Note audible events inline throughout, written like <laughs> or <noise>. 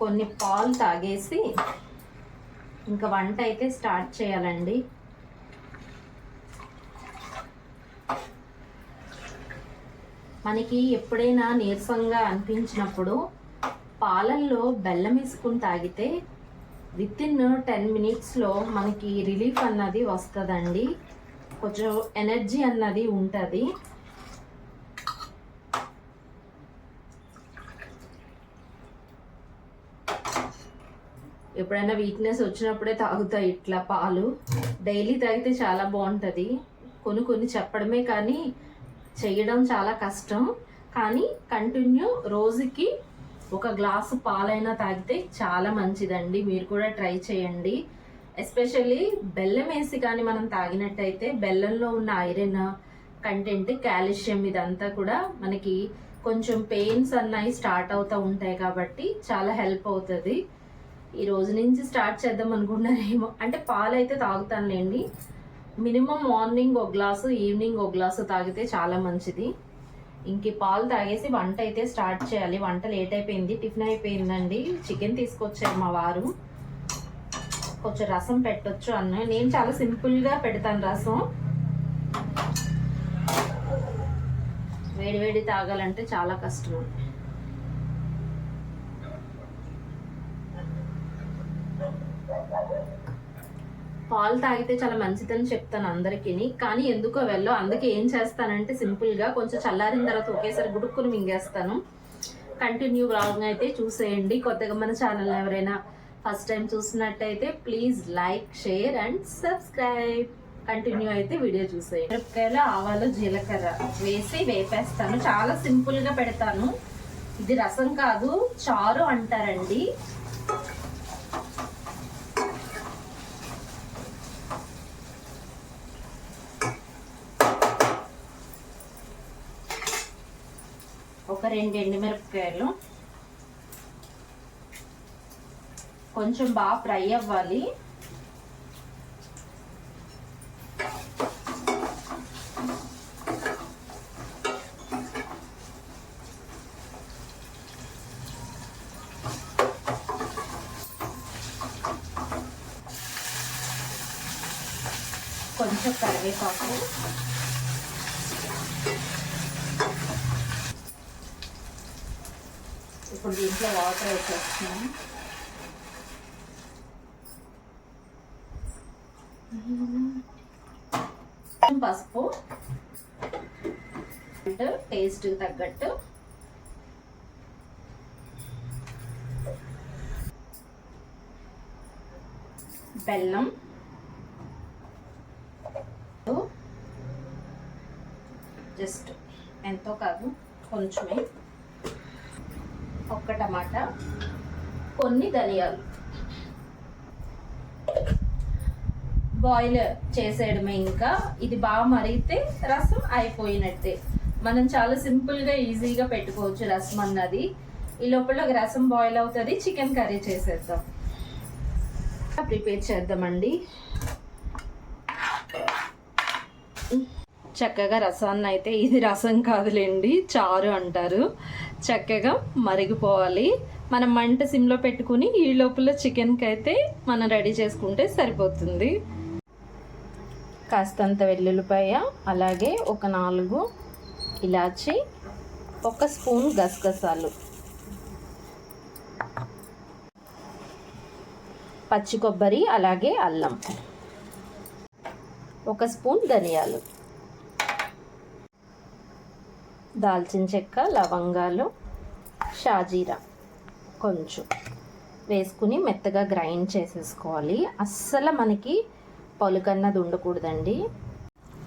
కొన్ని పాలు తాగేసి ఇంకా వంట అయితే స్టార్ట్ చేయాలండి. మనకి ఎప్పుడైనా నీరసంగా అనిపించినప్పుడు పాలల్లో బెల్లం వేసుకుని తాగితే విత్ ఇన్ టెన్ మినిట్స్లో మనకి రిలీఫ్ అన్నది వస్తుందండి. కొంచెం ఎనర్జీ అన్నది ఉంటుంది. ఎప్పుడైనా వీక్నెస్ వచ్చినప్పుడే తాగుతాయి ఇట్లా పాలు. డైలీ తాగితే చాలా బాగుంటుంది. కొన్ని కొన్ని చెప్పడమే కానీ చేయడం చాలా కష్టం. కానీ కంటిన్యూ రోజుకి ఒక గ్లాసు పాలైనా తాగితే చాలా మంచిదండి. మీరు కూడా ట్రై చేయండి. ఎస్పెషల్లీ బెల్లం వేసి కానీ మనం తాగినట్టయితే బెల్లంలో ఉన్న ఐరన్ కంటెంట్ కాల్షియం ఇదంతా కూడా మనకి కొంచెం పెయిన్స్ అన్నవి స్టార్ట్ అవుతూ ఉంటాయి కాబట్టి చాలా హెల్ప్ అవుతుంది. ఈ రోజు నుంచి స్టార్ట్ చేద్దాం అనుకుంటున్నారేమో. అంటే పాలు అయితే తాగుతానులేండి. మినిమం మార్నింగ్ ఒక గ్లాసు ఈవినింగ్ ఒక గ్లాసు తాగితే చాలా మంచిది. ఇంక పాలు తాగేసి వంట అయితే స్టార్ట్ చేయాలి. వంట లేట్ అయిపోయింది. టిఫిన్ అయిపోయిందండి. చికెన్ తీసుకొచ్చారు మా వారు. కొంచెం రసం పెట్టొచ్చు అన్న. నేను చాలా సింపుల్గా పెడతాను రసం. వేడి వేడి తాగాలంటే చాలా కష్టం. పాలు తాగితే చాలా మంచిదని చెప్తాను అందరికీ కానీ ఎందుకో వెళ్ళో అందుకే ఏం చేస్తానంటే సింపుల్గా కొంచెం చల్లారిన తర్వాత ఒకేసారి గుడుక్కుని మింగేస్తాను. కంటిన్యూ బ్లాగ్ అయితే చూసేయండి. కొత్తగా మన ఛానల్ ఎవరైనా ఫస్ట్ టైం చూసినట్టయితే please like share and subscribe continue అయితే వీడియో చూసేయండి. మిరపకాయలు ఆవాలు జీలకర్ర వేసి వేపేస్తాను. చాలా సింపుల్గా పెడతాను. ఇది రసం కాదు చారు అంటారండి ఒక రెండు ఎండుమిరపకాయలు. కొంచెం బాగా ఫ్రై అవ్వాలి. కొంచెం కరివేపాకు. ఇప్పుడు దీంట్లో వాటర్ వేసేస్తున్నాం పసుపు. టేస్ట్ తగ్గట్టు. బెల్లం. జస్ట్ ఎంతో కాదు కొంచెమే. ఒక్క టమాటా కొన్ని ధనియాలు. బాయిల్ చేసేయడమే ఇంకా. ఇది బాగా మరిగితే రసం అయిపోయినట్టే. మనం చాలా సింపుల్గా ఈజీగా పెట్టుకోవచ్చు రసం అన్నది. ఈ లోపల రసం బాయిల్ అవుతుంది చికెన్ కర్రీ చేసేద్దాం. ప్రిపేర్ చేద్దామండి. చక్కగా రసాన్ని అయితే ఇది రసం కాదులేండి చారు అంటారు. చక్కగా మరిగిపోవాలి. మనం మంట సిమ్లో పెట్టుకుని ఈ లోపల చికెన్కి అయితే మనం రెడీ చేసుకుంటే సరిపోతుంది. కాస్తంత వెల్లుల్లిపాయ అలాగే ఒక నాలుగు ఇలాచి ఒక స్పూన్ గసగసాలు. పచ్చి కొబ్బరి అలాగే అల్లం. ఒక స్పూన్ ధనియాలు. దాల్చిన చెక్క లవంగాలు షాజీరా కొంచెం వేసుకుని మెత్తగా గ్రైండ్ చేసేసుకోవాలి. అస్సలు మనకి పలుకన్నది ఉండకూడదండి.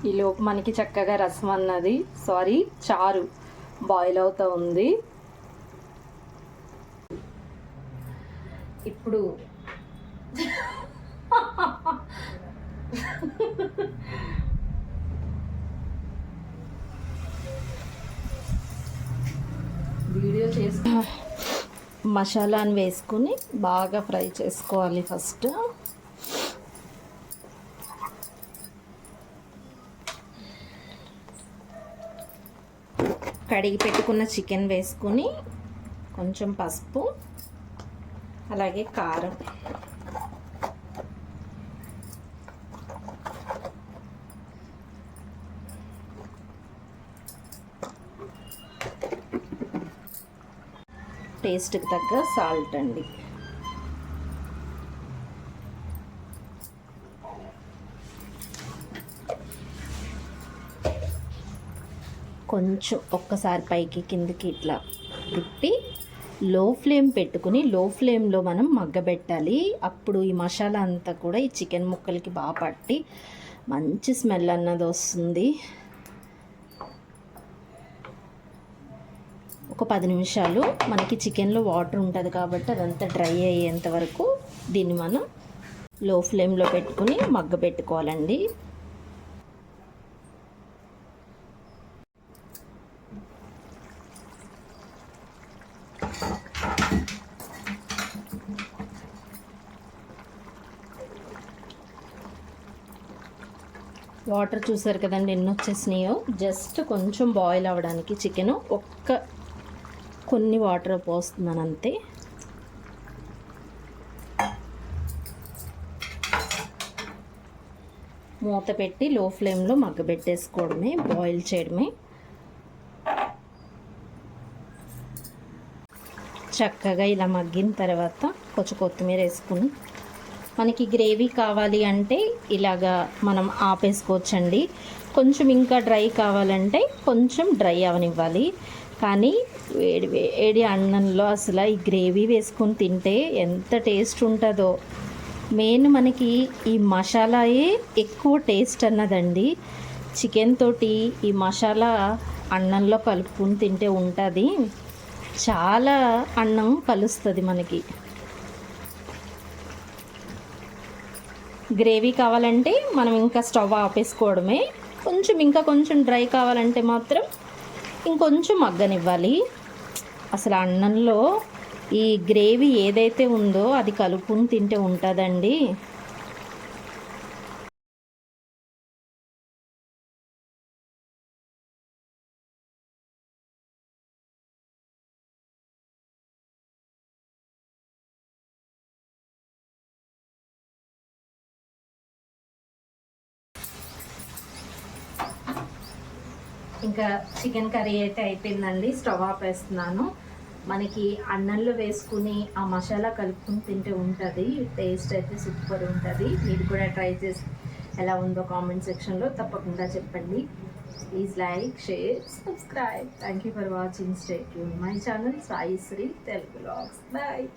ఈలోపు మనకి చక్కగా రసం అన్నది సారీ చారు బాయిల్ అవుతూ ఉంది. ఇప్పుడు <laughs> వీడియో చేసి మసాలాను వేసుకుని బాగా ఫ్రై చేసుకోవాలి ఫస్ట్. కడిగి పెట్టుకున్న చికెన్ వేసుకుని కొంచెం పసుపు అలాగే కారం. టేస్ట్కి తగ్గ సాల్ట్ అండి. కొంచెం ఒక్కసారి పైకి కిందికి ఇట్లా తిప్పి లో ఫ్లేమ్ పెట్టుకుని లో ఫ్లేమ్లో మనం మగ్గబెట్టాలి. అప్పుడు ఈ మసాలా అంతా కూడా ఈ చికెన్ ముక్కలకి బాగా పట్టి మంచి స్మెల్ అన్నది వస్తుంది. ఒక పది నిమిషాలు మనకి చికెన్లో వాటర్ ఉంటుంది కాబట్టి అదంతా డ్రై అయ్యేంత వరకు దీన్ని మనం లో ఫ్లేమ్లో పెట్టుకుని మగ్గ పెట్టుకోవాలండి. వాటర్ చూసారు కదండి ఎన్ని వచ్చేసినాయో? జస్ట్ కొంచెం బాయిల్ అవ్వడానికి చికెన్ ఒక్క కొన్ని వాటర్ పోస్తున్నాను అంతే మూత పెట్టి లో ఫ్లేమ్లో మగ్గబెట్టేసుకోవడమే బాయిల్ చేయడమే. చక్కగా ఇలా మగ్గిన తర్వాత కొంచెం కొత్తిమీర వేసుకుని మనకి గ్రేవీ కావాలి అంటే ఇలాగా మనం ఆపేసుకోవచ్చండి. కొంచెం ఇంకా డ్రై కావాలంటే కొంచెం డ్రై అవనివ్వాలి. కానీ వేడి వేడి అన్నంలో అసలు ఈ గ్రేవీ వేసుకొని తింటే ఎంత టేస్ట్ ఉంటుందో. మెయిన్ మనకి ఈ మసాలాయే ఎక్కువ టేస్ట్ అన్నదండి. చికెన్ తోటి ఈ మసాలా అన్నంలో కలుపుకొని తింటే ఉంటుంది. చాలా అన్నం కలుస్తుంది మనకి. గ్రేవీ కావాలంటే మనం ఇంకా స్టవ్ ఆపేసుకోవడమే. కొంచెం ఇంకా కొంచెం డ్రై కావాలంటే మాత్రం ఇంకొంచెం మగ్గనివ్వాలి. అసలు అన్నంలో ఈ గ్రేవీ ఏదైతే ఉందో అది కలుపుకుని తింటే ఉంటుందండి. ఇంకా చికెన్ కర్రీ అయితే అయిపోయిందండి. స్టవ్ ఆపేస్తున్నాను. మనకి అన్నంలో వేసుకుని ఆ మసాలా కలుపుకుని తింటే ఉంటుంది. టేస్ట్ అయితే సూపర్ ఉంటుంది. మీరు కూడా ట్రై చేసి ఎలా ఉందో కామెంట్ సెక్షన్లో తప్పకుండా చెప్పండి. Please like share subscribe. Thank you for watching. State my channel Sai Shri Telugu blogs. Bye.